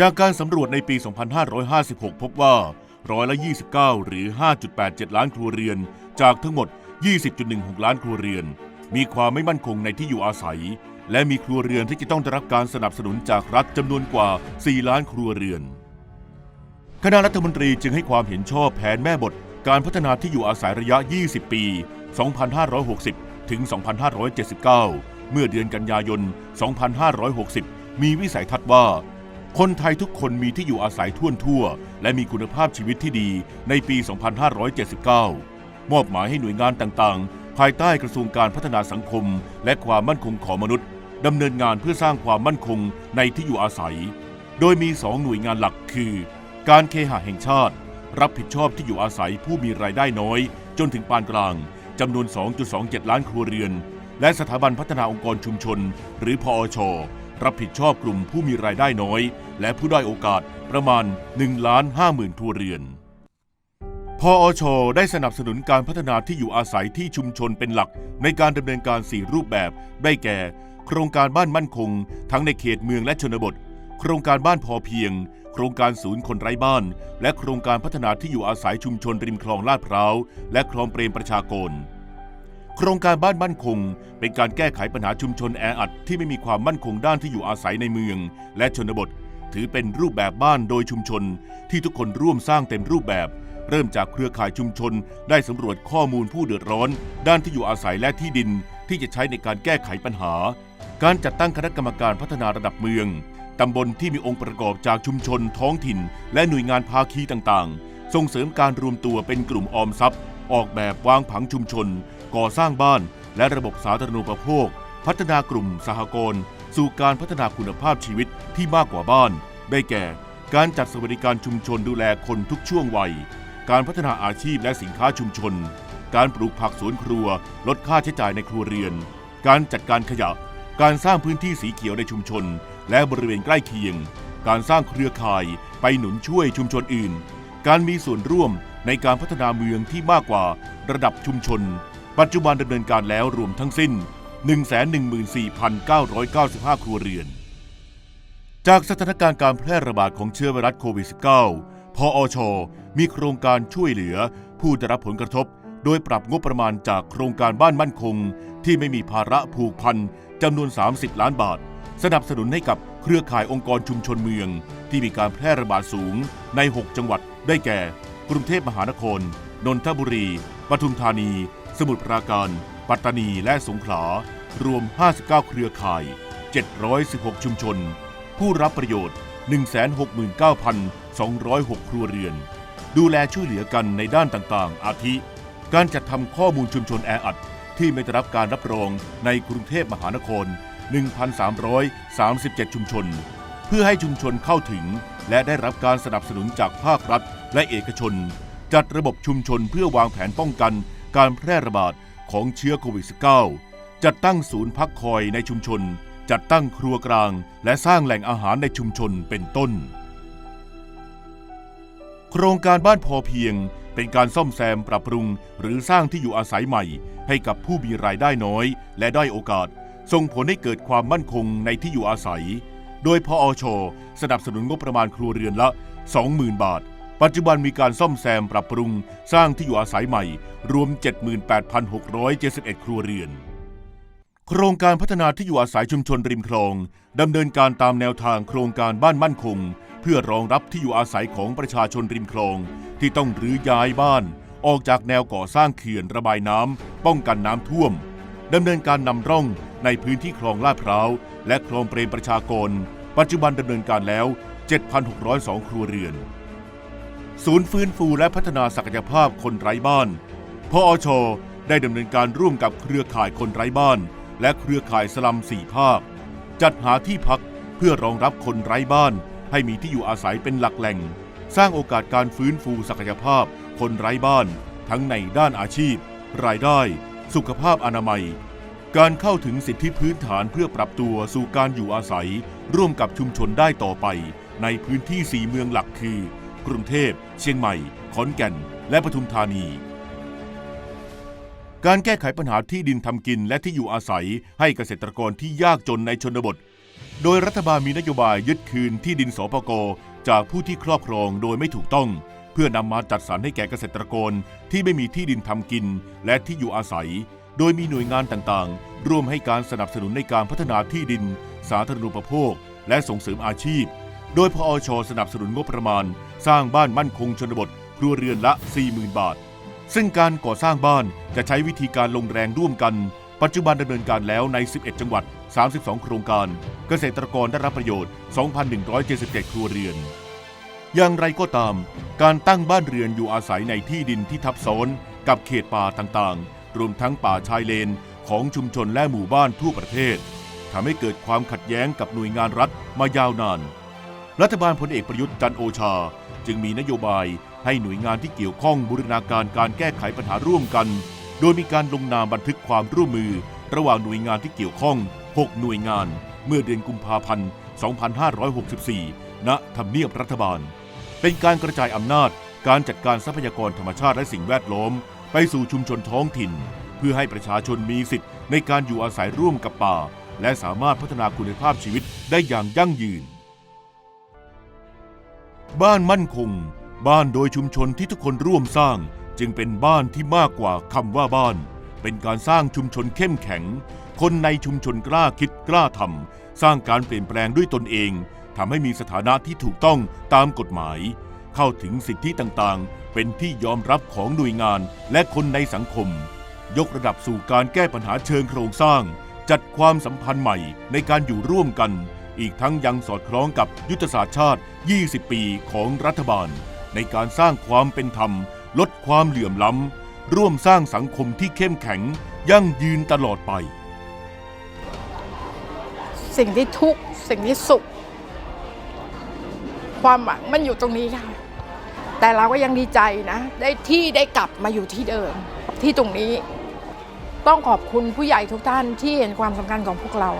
จากการสำรวจในปี 2556 พบว่าร้อยละ 29 หรือ 5.87 ล้านครัวเรือน จากทั้งหมด 20.16 ล้านครัวเรือน มีความไม่มั่นคงในที่อยู่อาศัย และมีครัวเรือนที่จะต้องได้รับการสนับสนุนจากรัฐจำนวนกว่า 4 ล้านครัวเรือน คณะรัฐมนตรีจึงให้ความเห็นชอบแผนแม่บท การพัฒนาที่อยู่อาศัยระยะ 20 ปี 2560 ถึง 2579 เมื่อเดือนกันยายน 2560 มีวิสัยทัศน์ว่า คนไทยทุกคนมีที่อยู่อาศัยทั่วทั่ว และมีคุณภาพชีวิตที่ดีในปี 2579 มอบหมายให้หน่วยงานต่างๆ ภายใต้กระทรวงการพัฒนาสังคม และความมั่นคงของมนุษย์ดำเนินงานเพื่อสร้างความมั่นคงในที่อยู่อาศัย โดยมีสองหน่วยงานหลักคือ การเคหะแห่งชาติ รับผิดชอบที่อยู่อาศัยผู้มีรายได้น้อย จนถึงปานกลางจำนวน 2.27 ล้านครัวเรือน และสถาบันพัฒนาองค์กรชุมชน หรือพอช รับผิดชอบกลุ่มผู้มีรายได้น้อย และผู้ด้อยโอกาสประมาณ1ล้าน5หมื่นครัวเรือนพอชได้สนับสนุนการพัฒนาที่อยู่อาศัยที่ชุมชนเป็นหลักในการดำเนินการ 4 รูปแบบ ได้แก่ โครงการบ้านมั่นคง ทั้งในเขตเมืองและชนบท โครงการบ้านพอเพียง โครงการศูนย์คนไร้บ้าน และโครงการพัฒนาที่อยู่อาศัยชุมชนริมคลองลาดพร้าว และคลองเปรมประชากร โครงการบ้านมั่นคง เป็นการแก้ไขปัญหาชุมชนแออัดที่ไม่มีความมั่นคงด้านที่อยู่อาศัยในเมือง และชนบท ถือเป็นรูปแบบบ้านโดยชุมชน ที่ทุกคนร่วมสร้างเต็มรูปแบบ เริ่มจากเครือข่ายชุมชน ได้สำรวจข้อมูลผู้เดือดร้อน ด้านที่อยู่อาศัยและที่ดิน ที่จะใช้ในการแก้ไขปัญหา การจัดตั้งคณะกรรมการพัฒนาระดับเมืองตำบลที่มีองค์ประกอบจากชุมชนท้องถิ่น และหน่วยงานภาคีต่างๆ ส่งเสริมการรวมตัวเป็นกลุ่มออมทรัพย์ ออกแบบวางผังชุมชน ก่อสร้างบ้าน และระบบสาธารณูปโภค พัฒนากลุ่มสหกรณ์สู่การพัฒนาคุณภาพชีวิตที่มากกว่าบ้าน ได้แก่ การจัดสวัสดิการชุมชนดูแลคนทุกช่วงวัย การพัฒนาอาชีพและสินค้าชุมชน การปลูกผักสวนครัว ลดค่าใช้จ่ายในครัวเรือน การจัดการขยะ การสร้างพื้นที่สีเขียวในชุมชน และบริเวณใกล้เคียง การสร้างเครือข่ายไปหนุนช่วยชุมชนอื่น การมีส่วนร่วมในการพัฒนาเมืองที่มากกว่าระดับชุมชน ปัจจุบันดำเนินการแล้วรวมทั้งสิ้น 114,995 ครัวเรือน จากสถานการณ์การแพร่ระบาดของเชื้อไวรัสโควิด -19 พออช มีโครงการช่วยเหลือ ผู้ได้รับผลกระทบ โดยปรับงบประมาณจากโครงการบ้านมั่นคง ที่ไม่มีภาระผูกพันจำนวน 30 ล้านบาท สนับสนุนให้กับเครือข่ายองค์กรชุมชนเมือง ที่มีการแพร่ระบาดสูงใน 6 จังหวัดได้แก่ กรุงเทพมหานคร นนทบุรี ปทุมธานี สมุทรปราการ ปัตตานีและสงขลารวม 59 เครือข่าย 716 ชุมชน ผู้รับประโยชน์ 169,206 ครัวเรือน ดูแลช่วยเหลือกันในด้านต่างๆ อาทิ การจัดทำข้อมูลชุมชนแออัด ที่ไม่ได้รับการรับรองในกรุงเทพมหานคร 1,337 ชุมชน เพื่อให้ชุมชนเข้าถึง และได้รับการสนับสนุนจากภาครัฐและเอกชน จัดระบบชุมชนเพื่อวางแผนป้องกัน การแพร่ระบาดของเชื้อโควิด -19 จัดตั้งศูนย์พักคอยในชุมชน จัดตั้งครัวกลาง และสร้างแหล่งอาหารในชุมชนเป็นต้น โครงการบ้านพอเพียงเป็นการซ่อมแซมปรับปรุง หรือสร้างที่อยู่อาศัยใหม่ ให้กับผู้มีรายได้น้อย และได้โอกาส ส่งผลให้เกิดความมั่นคงในที่อยู่อาศัย โดยพออช สนับสนุนงบประมาณครัวเรือนละ 20,000 บาท ปัจจุบันมีการซ่อมแซมปรับปรุง สร้างที่อยู่อาศัยใหม่ รวม 78,671 ครัวเรือน โครงการพัฒนาที่อยู่อาศัยชุมชนริมคลองดำเนินการตามแนวทางโครงการบ้านมั่นคง เพื่อรองรับที่อยู่อาศัยของประชาชนริมคลอง ที่ต้องรื้อย้ายบ้าน ออกจากแนวก่อสร้างเขื่อนระบายน้ำป้องกันน้ำท่วมดำเนินการนำร่องในพื้นที่คลองลาดพร้าวและคลองเปรมประชากร ปัจจุบันดำเนินการแล้ว 7,602 ครัวเรือน ศูนย์ฟื้นฟูและพัฒนาศักยภาพคนไร้บ้านพออช ได้ดำเนินการร่วมกับเครือข่ายคนไร้บ้าน และเครือข่ายสลัมสี่ภาค จัดหาที่พักเพื่อรองรับคนไร้บ้าน ให้มีที่อยู่อาศัยเป็นหลักแหล่ง สร้างโอกาสการฟื้นฟูศักยภาพ คนไร้บ้าน ทั้งในด้านอาชีพ รายได้ สุขภาพอนามัย การเข้าถึงสิทธิพื้นฐานเพื่อปรับตัวสู่การอยู่อาศัย ร่วมกับชุมชนได้ต่อไป ในพื้นที่สีเมืองหลักคือ กรุงเทพ เชียงใหม่ ขอนแก่น และปทุมธานี การแก้ไขปัญหาที่ดินทำกินและที่อยู่อาศัยให้เกษตรกรที่ยากจนในชนบท โดยรัฐบาลมีนโยบายยึดคืนที่ดินสปกจากผู้ที่ครอบครองโดยไม่ถูกต้อง เพื่อนำมาจัดสรรให้แก่เกษตรกรที่ไม่มีที่ดินทำกินและที่อยู่อาศัย โดยมีหน่วยงานต่างๆ ร่วมให้การสนับสนุนในการพัฒนาที่ดิน สาธารณูปโภค และส่งเสริมอาชีพ โดยพออชสนับสนุนงบประมาณ สร้างบ้านมั่นคงชนบทครัวเรือนละ 40,000 บาท ซึ่งการก่อสร้างบ้านจะใช้วิธีการลงแรงร่วมกัน ปัจจุบันดำเนินการแล้วใน 11 จังหวัด 32 โครงการ เกษตรกรได้รับประโยชน์ 2,177 ครัวเรือน อย่างไรก็ตาม การตั้งบ้านเรือนอยู่อาศัยในที่ดินที่ทับซ้อนกับเขตป่าต่างๆ รวมทั้งป่าชายเลนของชุมชนและหมู่บ้านทั่วประเทศทำให้เกิดความขัดแย้งกับหน่วยงานรัฐมายาวนาน รัฐบาลพลเอกประยุทธ์จันโอชา จึงมีนโยบายให้หน่วยงานที่เกี่ยวข้องบูรณาการการแก้ไขปัญหาร่วมกัน โดยมีการลงนามบันทึกความร่วมมือ ระหว่างหน่วยงานที่เกี่ยวข้อง 6 หน่วยงาน เมื่อเดือนกุมภาพันธ์ 2564 ณทำเนียบรัฐบาล เป็นการกระจายอำนาจการจัดการทรัพยากรธรรมชาติและสิ่งแวดล้อม ไปสู่ชุมชนท้องถิ่น เพื่อให้ประชาชนมีสิทธิ์ในการอยู่อาศัยร่วมกับป่า และสามารถพัฒนาคุณภาพชีวิตได้อย่างยั่งยืน บ้านมั่นคง บ้านโดยชุมชนที่ทุกคนร่วมสร้าง จึงเป็นบ้านที่มากกว่าคำว่าบ้าน เป็นการสร้างชุมชนเข้มแข็ง คนในชุมชนกล้าคิดกล้าทำสร้างการเปลี่ยนแปลงด้วยตนเองทำให้มีสถานะที่ถูกต้องตามกฎหมาย เข้าถึงสิทธิต่างๆ เป็นที่ยอมรับของหน่วยงานและคนในสังคม ยกระดับสู่การแก้ปัญหาเชิงโครงสร้าง จัดความสัมพันธ์ใหม่ในการอยู่ร่วมกัน อีกทั้งยังสอดคล้องกับยุทธศาสตร์ชาติ 20 ปีของรัฐบาล ในการสร้างความเป็นธรรม ลดความเหลื่อมล้ำ ร่วมสร้างสังคมที่เข้มแข็ง ยั่งยืนตลอดไป สิ่งที่ทุกข์สิ่งที่สุข ความหวังมันอยู่ตรงนี้ค่ะ แต่เราก็ยังดีใจนะ ได้ที่ได้กลับมาอยู่ที่เดิมที่ตรงนี้ ต้องขอบคุณผู้ใหญ่ทุกท่านที่เห็นความสำคัญของพวกเรา